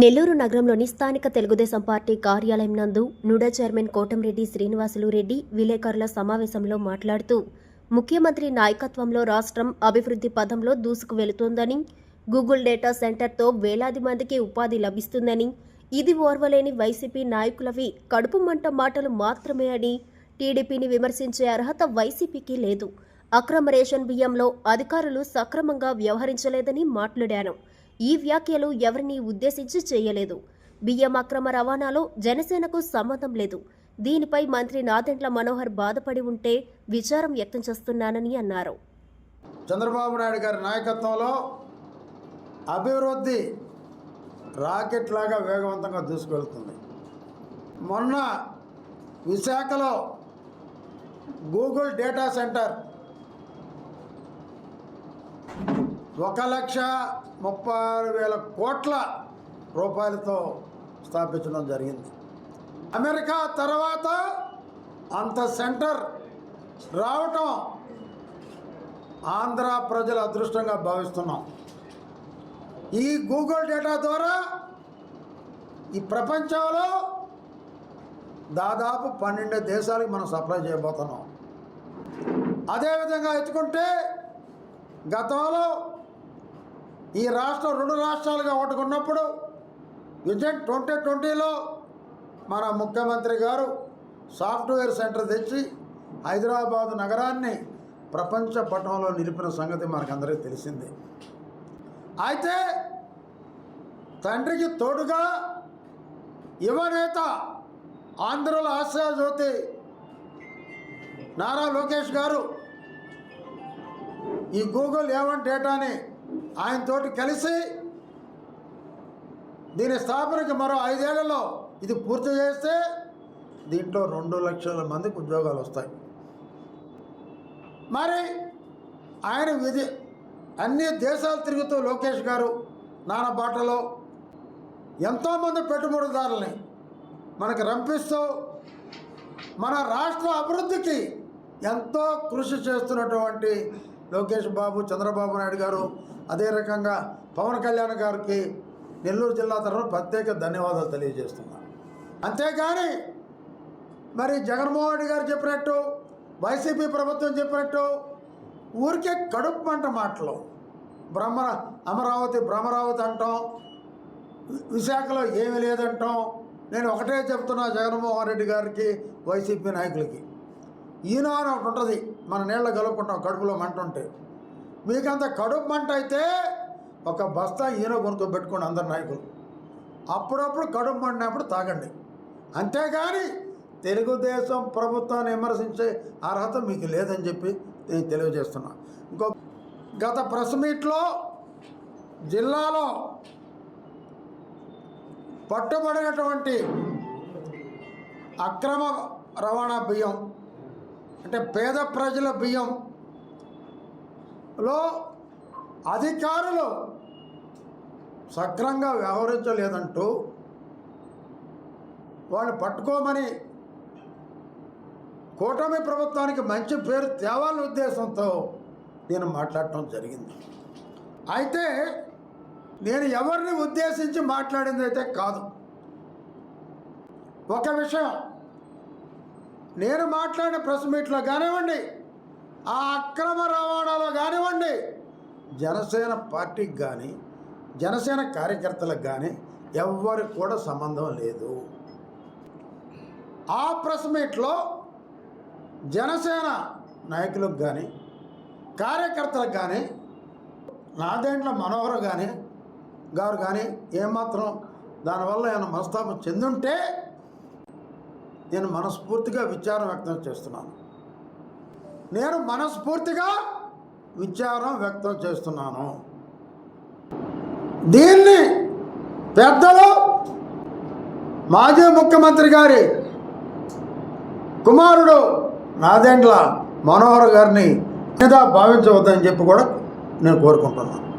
నెల్లూరు నగరంలోని స్థానిక తెలుగుదేశం పార్టీ కార్యాలయం నందు నుడా చైర్మన్ కోటంరెడ్డి శ్రీనివాసులు రెడ్డి విలేకరుల సమావేశంలో మాట్లాడుతూ ముఖ్యమంత్రి నాయకత్వంలో రాష్ట్రం అభివృద్ధి పదంలో దూసుకు వెళుతోందని గూగుల్ డేటా సెంటర్తో వేలాది మందికి ఉపాధి లభిస్తుందని ఇది ఓర్వలేని వైసీపీ నాయకులవి కడుపు మంట మాటలు మాత్రమే అని టీడీపీని విమర్శించే అర్హత వైసీపీకి లేదు. అక్రమ రేషన్ బియ్యంలో అధికారులు సక్రమంగా వ్యవహరించలేదని మాట్లాడాను. ఈ వ్యాఖ్యలు ఎవరిని ఉద్దేశించి చేయలేదు. బియ్యం అక్రమ రవాణాలో జనసేనకు సంబంధం లేదు. దీనిపై మంత్రి నాదెండ్ల మనోహర్ బాధపడి ఉంటే విచారం వ్యక్తం చేస్తున్నానని అన్నారు. చంద్రబాబు నాయుడు గారి నాయకత్వంలో అభివృద్ధి రాకెట్ లాగా వేగవంతంగా దూసుకెళ్తుంది. మొన్న విశాఖలో గూగుల్ డేటా సెంటర్ ఒక లక్ష ముప్పై ఆరు వేల కోట్ల రూపాయలతో స్థాపించడం జరిగింది. అమెరికా తర్వాత అంత సెంటర్ రావటం ఆంధ్ర ప్రజల అదృష్టంగా భావిస్తున్నాం. ఈ గూగుల్ డేటా ద్వారా ఈ ప్రపంచంలో దాదాపు పన్నెండు దేశాలకు మనం సప్లై చేయబోతున్నాం. అదేవిధంగా ఎత్తుకుంటే గతంలో ఈ రాష్ట్రం రెండు రాష్ట్రాలుగా ఒకటికున్నప్పుడు విజన్ ట్వంటీ ట్వంటీలో మన ముఖ్యమంత్రి గారు సాఫ్ట్వేర్ సెంటర్ తెచ్చి హైదరాబాదు నగరాన్ని ప్రపంచ పటంలో నిలిపిన సంగతి మనకందరికీ తెలిసింది. అయితే తండ్రికి తోడుగా యువనేత ఆంధ్రుల ఆశాజ్యోతి నారా లోకేష్ గారు ఈ గూగుల్ ఏవన్ డేటాని ఆయనతోటి కలిసి దీని స్థాపనకి మరో ఐదేళ్ళలో ఇది పూర్తి చేస్తే దీంట్లో రెండు లక్షల మందికి ఉద్యోగాలు వస్తాయి. మరి ఆయన విధి అన్ని దేశాలు తిరుగుతూ లోకేష్ గారు నానబాటలో ఎంతోమంది పెట్టుబడిదారులని మనకి రంపిస్తూ మన రాష్ట్ర అభివృద్ధికి ఎంతో కృషి చేస్తున్నటువంటి లోకేష్ బాబు చంద్రబాబు నాయుడు గారు అదే రకంగా పవన్ కళ్యాణ్ గారికి నెల్లూరు జిల్లా తరఫున ప్రత్యేక ధన్యవాదాలు తెలియజేస్తున్నాను అంతేకాని మరి జగన్మోహన్ రెడ్డి గారు చెప్పినట్టు వైసీపీ ప్రభుత్వం చెప్పినట్టు ఊరికే కడుపు మంట మాటలు. బ్రహ్మ అమరావతి భ్రమరావతి అంటాం విశాఖలో ఏమీ లేదంటాం. నేను ఒకటే చెప్తున్నా జగన్మోహన్ రెడ్డి గారికి వైసీపీ నాయకులకి. ఈయన అని ఒకటి ఉంటుంది. మన నీళ్ళ కలుపుకుంటాం కడుపులో మంట ఉంటే. మీకంత కడుపు మంట అయితే ఒక బస్తా ఈయన కొనుక్కో పెట్టుకోండి అందరు నాయకులు. అప్పుడప్పుడు కడుపు మండినప్పుడు తాగండి. అంతేగాని తెలుగుదేశం ప్రభుత్వాన్ని విమర్శించే అర్హత మీకు లేదని చెప్పి నేను తెలియజేస్తున్నా. ఇంకో గత ప్రెస్ మీట్లో జిల్లాలో పట్టుబడినటువంటి అక్రమ రవాణా బియ్యం అంటే పేద ప్రజల బియ్యంలో అధికారులు సక్రంగా వ్యవహరించలేదంటూ వాళ్ళు పట్టుకోమని కూటమి ప్రభుత్వానికి మంచి పేరు తేవాలని ఉద్దేశంతో నేను మాట్లాడటం జరిగింది. అయితే నేను ఎవరిని ఉద్దేశించి మాట్లాడింది అయితే కాదు. ఒక విషయం నేను మాట్లాడిన ప్రెస్ మీట్లో కానివ్వండి ఆ అక్రమ రవాణాలో కానివ్వండి జనసేన పార్టీకి కానీ జనసేన కార్యకర్తలకు కానీ ఎవ్వరికి కూడా సంబంధం లేదు. ఆ ప్రెస్ మీట్లో జనసేన నాయకులకు కానీ కార్యకర్తలకు కానీ నాదేంట్ల మనోహర్ కానీ గారు కానీ ఏమాత్రం దానివల్ల ఏమైనా మనస్తాపం చెందుంటే నేను మనస్ఫూర్తిగా విచారం వ్యక్తం చేస్తున్నాను. నేను మనస్ఫూర్తిగా విచారం వ్యక్తం చేస్తున్నాను. దీన్ని పెద్దలు మాజీ ముఖ్యమంత్రి గారి కుమారుడు నాదెండ్ల మనోహర్ గారిని మీద భావించవద్దని చెప్పి కూడా నేను కోరుకుంటున్నాను.